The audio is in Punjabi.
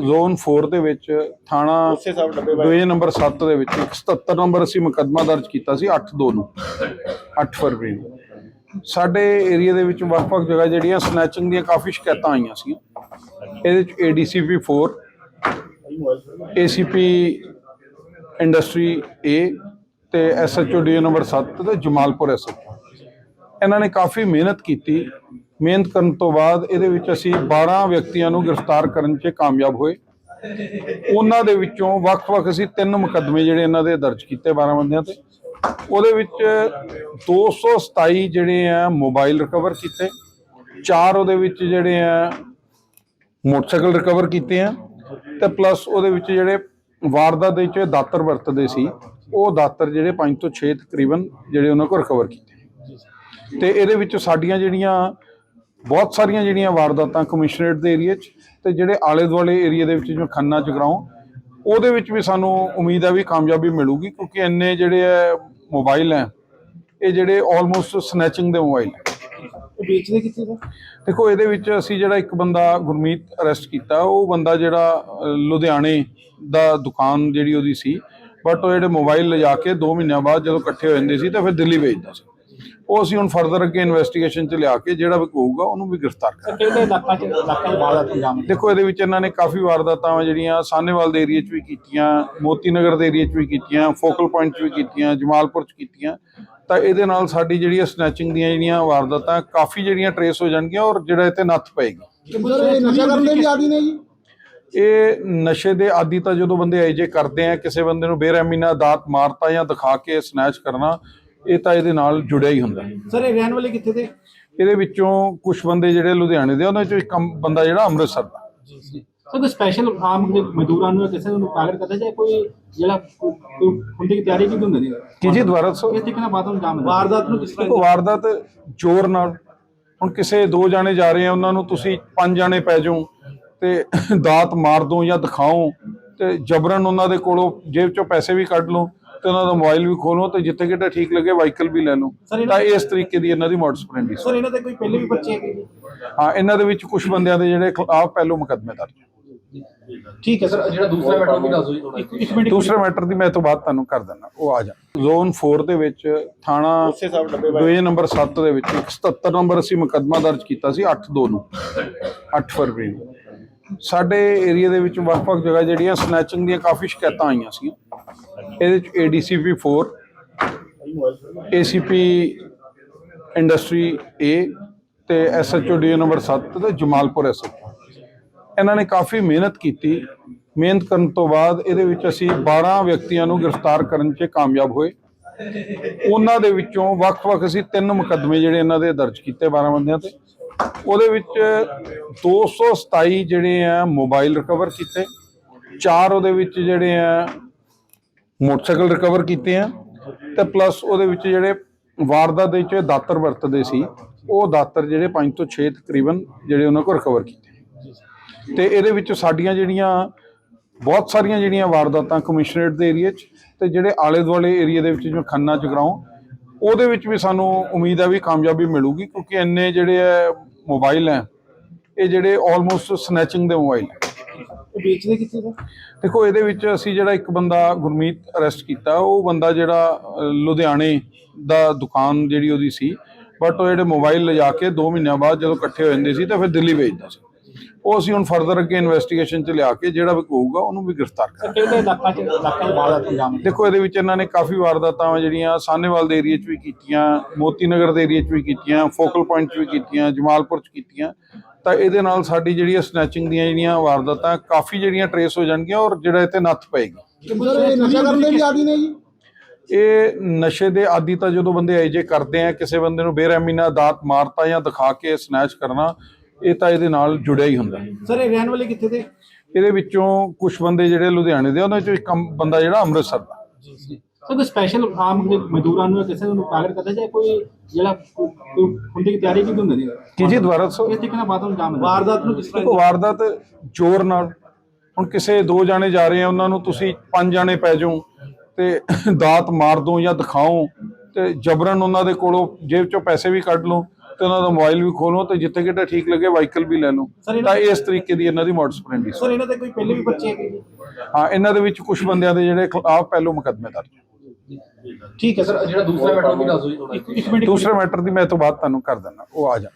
ਜ਼ੋਨ 4 ਦੇ ਵਿੱਚ ਥਾਣਾ ਉਸੇ ਸਾਹਿਬ ਡੱਬੇ ਵਾਲੇ। ਡਿਵੀਜ਼ਨ ਨੰਬਰ 7 ਦੇ ਵਿੱਚ ਇੱਕ 77 ਨੰਬਰ ਅਸੀਂ ਮੁਕੱਦਮਾ ਦਰਜ ਕੀਤਾ ਸੀ 8-2 ਨੂੰ। 8 ਫਰਵਰੀ ਨੂੰ। ਸਾਡੇ ਏਰੀਆ ਦੇ ਵਿੱਚ ਵੱਖ-ਵੱਖ ਜਗ੍ਹਾ ਜਿਹੜੀਆਂ ਸਨੈਚਿੰਗ ਦੀਆਂ ਕਾਫੀ ਸ਼ਿਕਾਇਤਾਂ ਆਈਆਂ ਸੀ ਇਹਦੇ ਵਿੱਚ ਏਡੀਸੀਪੀ 4 ਏਸੀਪੀ ਇੰਡਸਟਰੀ ਏ ਤੇ ਐਸਐਚਓ ਡੀ ਨੰਬਰ 7 ਤੇ ਜਮਾਲਪੁਰ ਐਸਐਚਓ ਇਹਨਾਂ ਨੇ ਕਾਫੀ ਮਿਹਨਤ ਕੀਤੀ। ਮਿਹਨਤ ਕਰਨ ਤੋਂ ਬਾਅਦ ਇਹਦੇ ਵਿੱਚ ਅਸੀਂ 12 ਵਿਅਕਤੀਆਂ ਨੂੰ ਗ੍ਰਿਫਤਾਰ ਕਰਨ 'ਚ ਕਾਮਯਾਬ ਹੋਏ। ਉਹਨਾਂ ਦੇ ਵਿੱਚੋਂ ਵੱਖ-ਵੱਖ ਅਸੀਂ ਤਿੰਨ ਮੁਕੱਦਮੇ ਜਿਹੜੇ ਇਹਨਾਂ ਦੇ ਦਰਜ ਕੀਤੇ 12 ਬੰਦਿਆਂ ਤੇ। ਉਹਦੇ ਵਿੱਚ 227 ਜਿਹੜੇ ਆ ਮੋਬਾਈਲ ਰਿਕਵਰ ਕੀਤੇ। ਚਾਰ ਉਹਦੇ ਵਿੱਚ ਜਿਹੜੇ ਆ ਮੋਟਰਸਾਈਕਲ ਰਿਕਵਰ ਕੀਤੇ ਆ। ਤੇ ਪਲੱਸ ਉਹਦੇ ਵਿੱਚ ਜਿਹੜੇ ਵਾਰਦਾਤ ਦੇ ਵਿੱਚ ਦਾਤਰ ਵਰਤਦੇ ਸੀ, ਉਹ ਦਾਤਰ ਜਿਹੜੇ 5 ਤੋਂ 6 ਤਕਰੀਬਨ ਜਿਹੜੇ ਉਹਨਾਂ ਕੋਲ ਰਿਕਵਰ ਕੀਤੇ। ਤੇ ਇਹਦੇ ਵਿੱਚ ਸਾਡੀਆਂ ਜਿਹੜੀਆਂ ਬਹੁਤ ਸਾਰੀਆਂ ਜਿਹੜੀਆਂ ਵਾਰਦਾਤਾਂ ਕਮਿਸ਼ਨਰੇਟ ਦੇ ਏਰੀਆ 'ਚ ਤੇ ਜਿਹੜੇ ਆਲੇ ਦੁਆਲੇ ਏਰੀਆ ਦੇ ਵਿੱਚ ਜਿਵੇਂ ਖੰਨਾ ਜਗਰਾਉਂ ਉਹਦੇ ਵਿੱਚ ਵੀ ਸਾਨੂੰ ਉਮੀਦ ਹੈ ਵੀ ਕਾਮਯਾਬੀ ਮਿਲੂਗੀ ਕਿਉਂਕਿ ਇੰਨੇ ਜਿਹੜੇ ਹੈ ਮੋਬਾਈਲ ਹੈ ਇਹ ਜਿਹੜੇ ਆਲਮੋਸਟ ਸਨੈਚਿੰਗ ਦੇ ਮੋਬਾਈਲ ਹੈ ਇਹ ਵੇਚਦੇ ਕਿੱਥੇ ਦਾ ਦੇਖੋ ਇਹਦੇ ਵਿੱਚ ਅਸੀਂ ਜਿਹੜਾ ਇੱਕ ਬੰਦਾ ਗੁਰਮੀਤ ਅਰੈਸਟ ਕੀਤਾ ਉਹ ਬੰਦਾ ਜਿਹੜਾ ਲੁਧਿਆਣੇ ਦਾ ਦੁਕਾਨ ਜਿਹੜੀ ਉਹਦੀ ਸੀ ਬਟ ਉਹ ਜਿਹੜੇ ਮੋਬਾਈਲ ਲਿਜਾ ਕੇ 2 ਮਹੀਨਿਆਂ ਬਾਅਦ ਜਦੋਂ ਇਕੱਠੇ ਹੋ ਜਾਂਦੇ ਸੀ ਤਾਂ ਫਿਰ ਦਿੱਲੀ ਭੇਜਦਾ ਸੀ। ਉਹ ਅਸੀਂ ਹੁਣ ਫਰਦਰ ਅੱਗੇ ਇਨਵੈਸਟੀਗੇਸ਼ਨ ਚ ਲਿਆ ਕੇ ਜਿਹੜਾ ਵੀ ਹੋਊਗਾ ਉਹਨੂੰ ਵੀ ਗ੍ਰਿਫਤਾਰ ਕਰਾਂਗੇ। ਕਿਹੜੇ ਇਲਾਕਾ ਚ ਇਲਾਕਾ ਬਾਜ਼ਾਰ ਪੰਜਾਬ ਦੇਖੋ ਇਹਦੇ ਵਿੱਚ ਇਹਨਾਂ ਨੇ ਕਾਫੀ ਵਾਰਦਾਤਾਂ ਜਿਹੜੀਆਂ ਸਾਹਨੇਵਾਲ ਦੇ ਏਰੀਆ 'ਚ ਵੀ ਕੀਤੀਆਂ ਮੋਤੀ ਨਗਰ ਦੇ ਏਰੀਆ 'ਚ ਵੀ ਕੀਤੀਆਂ ਫੋਕਲ ਪੁਆਇੰਟ 'ਚ ਵੀ ਕੀਤੀਆਂ ਜਮਾਲਪੁਰ 'ਚ ਕੀਤੀਆਂ। ਤਾਂ ਇਹਦੇ ਨਾਲ ਸਾਡੀ ਜਿਹੜੀ ਸਨੈਚਿੰਗ ਦੀਆਂ ਜਿਹੜੀਆਂ ਵਾਰਦਾਤਾਂ ਕਾਫੀ ਜਿਹੜੀਆਂ ਟਰੇਸ ਹੋ ਜਾਣਗੀਆਂ ਔਰ ਜਿਹੜਾ ਤੇ ਨੱਥ ਪਏਗੀ। ਇਹ ਨਸ਼ਾ ਦੇ ਵੀ ਆਦੀ ਨੇ ਜੀ ਇਹ ਨਸ਼ੇ ਦੇ ਆਦੀ ਤਾਂ ਜਦੋਂ ਬੰਦੇ ਆਈਜੇ ਕਰਦੇ ਆ ਕਿਸੇ ਬੰਦੇ ਨੂੰ ਬੇਰਹਿਮੀ ਨਾਲ ਦਾਤ ਮਾਰਤਾ ਜਾਂ ਦਿਖਾ ਕੇ ਸਨੈਚ ਕਰਨਾ ਇਹ ਤਾਂ ਇਹਦੇ ਨਾਲ ਜੁੜਿਆ ਹੀ ਹੁੰਦਾ। ਸਰ ਇਹ ਰਹਿਣ ਵਾਲੇ ਕਿੱਥੇ ਦੇ? ਇਹਦੇ ਵਿੱਚੋਂ ਕੁਝ ਬੰਦੇ ਜਿਹੜੇ ਲੁਧਿਆਣੇ ਦੇ ਉਹਨਾਂ ਚੋਂ ਇੱਕ ਬੰਦਾ ਜਿਹੜਾ ਅੰਮ੍ਰਿਤਸਰ ਦਾ। ਸਰ ਕੋਈ ਸਪੈਸ਼ਲ ਆਮ ਮਜ਼ਦੂਰਾਂ ਨੂੰ ਕਿਸੇ ਨੂੰ ਟਾਰਗੇਟ ਕਰਦਾ ਜਾਂ ਕੋਈ ਜਿਹੜਾ ਹੁੰਦੀ ਦੀ ਤਿਆਰੀ ਕੀ ਹੁੰਦੀ ਹੈ? ਕੀ ਜੀ ਦੁਬਾਰਾ ਸੋ ਇਸ ਤਰੀਕੇ ਨਾਲ ਬਾਤ ਨੂੰ ਜਾਮ ਵਾਰਦਾਤ ਨੂੰ ਕਿਸ ਦੇਖੋ ਵਾਰਦਾਤ ਜ਼ੋਰ ਨਾਲ। ਹੁਣ ਕਿਸੇ ਦੋ ਜਾਣੇ ਜਾ ਰਹੇ ਆ ਉਹਨਾਂ ਨੂੰ ਤੁਸੀਂ ਪੰਜ ਜਾਣੇ ਪੈ ਜਾਓ ਤੇ ਦਾਤ ਮਾਰ ਦੋ ਜਾਂ ਦਿਖਾਓ ਤੇ ਜਬਰਨ ਉਹਨਾਂ ਦੇ ਕੋਲੋਂ ਜੇਬ ਚੋਂ ਪੈਸੇ ਵੀ ਕੱਢ ਲਓ। ਤੇ ਉਹਨਾਂ ਦਾ ਮੋਬਾਈਲ ਵੀ ਖੋਲੋ ਤੇ ਜਿੱਥੇ ਕਿਤੇ ਠੀਕ ਲੱਗੇ ਵਾਹੀਕਲ ਵੀ ਲੈ ਲਓ। ਤਾਂ ਇਸ ਤਰੀਕੇ ਦੀ ਇਹਨਾਂ ਦੀ ਮੋਡਸ ਪ੍ਰੈਂਡੀ ਸਰ ਇਹਨਾਂ ਦੇ ਕੋਈ ਪਹਿਲੇ ਵੀ ਬੱਚੇ ਹੈਗੇ ਜੀ? ਹਾਂ ਇਹਨਾਂ ਦੇ ਵਿੱਚ ਕੁਝ ਬੰਦਿਆਂ ਦੇ ਜਿਹੜੇ ਖਿਲਾਫ ਪਹਿਲੋ ਮੁਕੱਦਮੇ ਦਰਜ ਹੈ। ਠੀਕ ਹੈ ਸਰ ਜਿਹੜਾ ਦੂਸਰਾ ਮੈਟਰ ਵੀ ਦੱਸ ਦਿਓ ਇੱਕ ਮਿੰਟ ਦੂਸਰੇ ਮੈਟਰ ਦੀ ਮੈਂ ਤੋਂ ਬਾਅਦ ਤੁਹਾਨੂੰ ਕਰ ਦਿੰਦਾ ਉਹ ਆ ਜਾ। ਜ਼ੋਨ 4 ਦੇ ਵਿੱਚ ਥਾਣਾ ਡਿਵੀਜ਼ਨ ਨੰਬਰ 7 ਦੇ ਵਿੱਚ ਇੱਕ 77 ਨੰਬਰ ਅਸੀਂ ਮੁਕੱਦਮਾ ਦਰਜ ਕੀਤਾ ਸੀ 8-2 ਨੂੰ। 8 ਫਰਵਰੀ ਨੂੰ। ਸਾਡੇ ਏਰੀਆ ਦੇ ਵਿੱਚ ਵੱਖ-ਵੱਖ ਜਗ੍ਹਾ ਜਿਹੜੀਆਂ ਸਨੈਚਿੰਗ ਦੀਆਂ ਕਾਫੀ ਸ਼ਿਕਾਇਤਾਂ ਆਈਆਂ ਸੀ ਇਹਦੇ ਵਿੱਚ ਏਡੀਸੀਪੀ 4 ਏਸੀਪੀ ਇੰਡਸਟਰੀ ਏ ਤੇ ਐਸਐਚਓ ਡੀ ਨੰਬਰ 7 ਤੇ ਜਮਾਲਪੁਰ ਐਸਐਚਓ ਇਹਨਾਂ ਨੇ ਕਾਫੀ ਮਿਹਨਤ ਕੀਤੀ। ਮਿਹਨਤ ਕਰਨ ਤੋਂ ਬਾਅਦ ਇਹਦੇ ਵਿੱਚ ਅਸੀਂ 12 ਵਿਅਕਤੀਆਂ ਨੂੰ ਗ੍ਰਿਫਤਾਰ ਕਰਨ 'ਚ ਕਾਮਯਾਬ ਹੋਏ। ਉਹਨਾਂ ਦੇ ਵਿੱਚੋਂ ਵੱਖ-ਵੱਖ ਅਸੀਂ ਤਿੰਨ ਮੁਕੱਦਮੇ ਜਿਹੜੇ ਇਹਨਾਂ ਦੇ ਦਰਜ ਕੀਤੇ 12 ਬੰਦਿਆਂ ਤੇ। ਉਹਦੇ ਵਿੱਚ 227 ਜਿਹੜੇ ਆ ਮੋਬਾਈਲ ਰਿਕਵਰ ਕੀਤੇ। ਚਾਰ ਉਹਦੇ ਵਿੱਚ ਜਿਹੜੇ ਆ ਮੋਟਰਸਾਈਕਲ ਰਿਕਵਰ ਕੀਤੇ ਆ ਤੇ ਪਲੱਸ ਉਹਦੇ ਵਿੱਚ ਜਿਹੜੇ ਵਾਰਦਾਤ ਦੇ ਵਿੱਚ ਦਾਤਰ ਵਰਤਦੇ ਸੀ, ਉਹ ਦਾਤਰ ਜਿਹੜੇ 5 ਤੋਂ 6 ਤਕਰੀਬਨ ਜਿਹੜੇ ਉਹਨਾਂ ਕੋਲ ਰਿਕਵਰ ਕੀਤੇ। ਤੇ ਇਹਦੇ ਵਿੱਚ ਸਾਡੀਆਂ ਜਿਹੜੀਆਂ, ਬਹੁਤ ਸਾਰੀਆਂ ਜਿਹੜੀਆਂ ਵਾਰਦਾਤਾਂ ਕਮਿਸ਼ਨਰੇਟ ਦੇ ਏਰੀਆ 'ਚ ਤੇ ਜਿਹੜੇ ਆਲੇ ਦੁਆਲੇ ਏਰੀਆ ਦੇ ਵਿੱਚ ਜਿਵੇਂ ਖੰਨਾ ਜਗਰਾਉਂ, ਉਹਦੇ ਵਿੱਚ ਵੀ ਸਾਨੂੰ ਉਮੀਦ ਹੈ ਵੀ ਕਾਮਯਾਬੀ ਮਿਲੂਗੀ ਕਿਉਂਕਿ ਇੰਨੇ ਜਿਹੜੇ ਹੈ ਮੋਬਾਈਲ ਹੈ ਇਹ ਜਿਹੜੇ ਆਲਮੋਸਟ ਸਨੈਚਿੰਗ ਦੇ ਮੋਬਾਈਲ ਹੈ ਇਹ ਵੇਚਦੇ ਕਿੱਥੇ ਦਾ ਦੇਖੋ ਇਹਦੇ ਵਿੱਚ ਅਸੀਂ ਜਿਹੜਾ ਇੱਕ ਬੰਦਾ ਗੁਰਮੀਤ ਅਰੈਸਟ ਕੀਤਾ ਉਹ ਬੰਦਾ ਜਿਹੜਾ ਲੁਧਿਆਣੇ ਦਾ ਦੁਕਾਨ ਜਿਹੜੀ ਉਹਦੀ ਸੀ ਬਟ ਉਹ ਜਿਹੜੇ ਮੋਬਾਈਲ ਲਿਜਾ ਕੇ 2 ਮਹੀਨਿਆਂ ਬਾਅਦ ਜਦੋਂ ਇਕੱਠੇ ਹੋ ਜਾਂਦੇ ਸੀ ਤਾਂ ਫਿਰ ਦਿੱਲੀ ਭੇਜਦਾ ਸੀ। ਉਹ ਅਸੀਂ ਹੁਣ ਫਰਦਰ ਅੱਗੇ ਇਨਵੈਸਟੀਗੇਸ਼ਨ ਚ ਲਿਆ ਕੇ ਜਿਹੜਾ ਵੀ ਹੋਊਗਾ ਉਹਨੂੰ ਵੀ ਗ੍ਰਿਫਤਾਰ ਕਰਾਂਗੇ। ਕਿਹੜੇ ਇਲਾਕਾ ਚ ਇਲਾਕਾ ਬਾਜ਼ਾਰ ਪੰਜਾਬ ਦੇਖੋ ਇਹਦੇ ਵਿੱਚ ਇਹਨਾਂ ਨੇ ਕਾਫੀ ਵਾਰਦਾਤਾਂ ਜਿਹੜੀਆਂ ਸਾਹਨੇਵਾਲ ਦੇ ਏਰੀਆ 'ਚ ਵੀ ਕੀਤੀਆਂ ਮੋਤੀ ਨਗਰ ਦੇ ਏਰੀਆ 'ਚ ਵੀ ਕੀਤੀਆਂ ਫੋਕਲ ਪੁਆਇੰਟ 'ਚ ਵੀ ਕੀਤੀਆਂ ਜਮਾਲਪੁਰ 'ਚ ਕੀਤੀਆਂ। ਤਾਂ ਇਹਦੇ ਨਾਲ ਸਾਡੀ ਜਿਹੜੀ ਸਨੈਚਿੰਗ ਦੀਆਂ ਜਿਹੜੀਆਂ ਵਾਰਦਾਤਾਂ ਕਾਫੀ ਜਿਹੜੀਆਂ ਟਰੇਸ ਹੋ ਜਾਣਗੀਆਂ ਔਰ ਜਿਹੜਾ ਤੇ ਨੱਥ ਪਏਗੀ। ਇਹ ਨਸ਼ਾ ਕਰਨ ਦੇ ਵੀ ਆਦੀ ਨੇ ਜੀ? ਇਹ ਨਸ਼ੇ ਦੇ ਆਦੀ ਤਾਂ ਜਦੋਂ ਬੰਦੇ ਆਈਜੇ ਕਰਦੇ ਆ ਕਿਸੇ ਬੰਦੇ ਨੂੰ ਬੇਰਹਿਮੀ ਨਾਲ ਦਾਤ ਮਾਰਤਾ ਜਾਂ ਦਿਖਾ ਕੇ ਸਨੈਚ ਕਰਨਾ ਇਹ ਤਾਂ ਇਹਦੇ ਨਾਲ ਜੁੜਿਆ ਹੀ ਹੁੰਦਾ। ਸਰ ਇਹ ਰਹਿਣ ਵਾਲੇ ਕਿੱਥੇ ਦੇ? ਇਹਦੇ ਵਿੱਚੋਂ ਕੁਝ ਬੰਦੇ ਜਿਹੜੇ ਲੁਧਿਆਣੇ ਦੇ ਉਹਨਾਂ ਚੋਂ ਇੱਕ ਬੰਦਾ ਜਿਹੜਾ ਅੰਮ੍ਰਿਤਸਰ ਦਾ। ਸਰ ਕੋਈ ਸਪੈਸ਼ਲ ਆਮ ਮਜ਼ਦੂਰਾਂ ਨੂੰ ਕਿਸੇ ਨੂੰ ਟਾਰਗੇਟ ਕਰਦਾ ਜਾਂ ਕੋਈ ਜਿਹੜਾ ਹੁੰਦੀ ਦੀ ਤਿਆਰੀ ਕੀ ਹੁੰਦੀ ਹੈ ਕੀ ਜੀ ਦੁਬਾਰਾ ਸੋ ਇਸ ਤਰੀਕੇ ਨਾਲ ਬਾਤ ਨੂੰ ਜਾਮ ਵਾਰਦਾਤ ਨੂੰ ਕਿਸ ਦੇਖੋ ਵਾਰਦਾਤ ਜ਼ੋਰ ਨਾਲ। ਹੁਣ ਕਿਸੇ ਦੋ ਜਾਣੇ ਜਾ ਰਹੇ ਆ ਉਹਨਾਂ ਨੂੰ ਤੁਸੀਂ ਪੰਜ ਜਾਣੇ ਪੈ ਜਾਓ ਤੇ ਦਾਤ ਮਾਰ ਦੋ ਜਾਂ ਦਿਖਾਓ ਤੇ ਜਬਰਨ ਉਹਨਾਂ ਦੇ ਕੋਲੋਂ ਜੇਬ ਚੋਂ ਪੈਸੇ ਵੀ ਕੱਢ ਲਓ ਤੇ ਉਹਨਾਂ ਦਾ ਮੋਬਾਈਲ ਵੀ ਖੋਲੋ ਤੇ ਜਿੱਥੇ ਕਿਤੇ ਠੀਕ ਲੱਗੇ ਵਾਹੀਕਲ ਵੀ ਲੈ ਲਓ। ਤਾਂ ਇਸ ਤਰੀਕੇ ਦੀ ਇਹਨਾਂ ਦੀ ਮੋਡਸ ਪ੍ਰੈਂਡਿਸ ਸਰ ਇਹਨਾਂ ਦੇ ਕੋਈ ਪਹਿਲੇ ਵੀ ਬੱਚੇ ਹੈਗੇ ਹਾਂ ਇਹਨਾਂ ਦੇ ਵਿੱਚ ਕੁਝ ਬੰਦਿਆਂ ਦੇ ਜਿਹੜੇ ਖਿਲਾਫ ਪਹਿਲੋ ਮੁਕੱਦਮੇ ਦਰਜ ਠੀਕ ਹੈ ਸਰ ਜਿਹੜਾ ਦੂਸਰਾ ਮੈਟਰ ਉਹ ਵੀ ਦੱਸ ਦਿਓ ਜੀ। ਥੋੜਾ ਇੱਕ ਇੱਕ ਮਿੰਟ ਦੂਸਰੇ ਮੈਟਰ ਦੀ ਮੈਂ ਤੋਂ ਬਾਅਦ ਤੁਹਾਨੂੰ ਕਰ ਦਿੰਦਾ ਉਹ ਆ ਜਾ।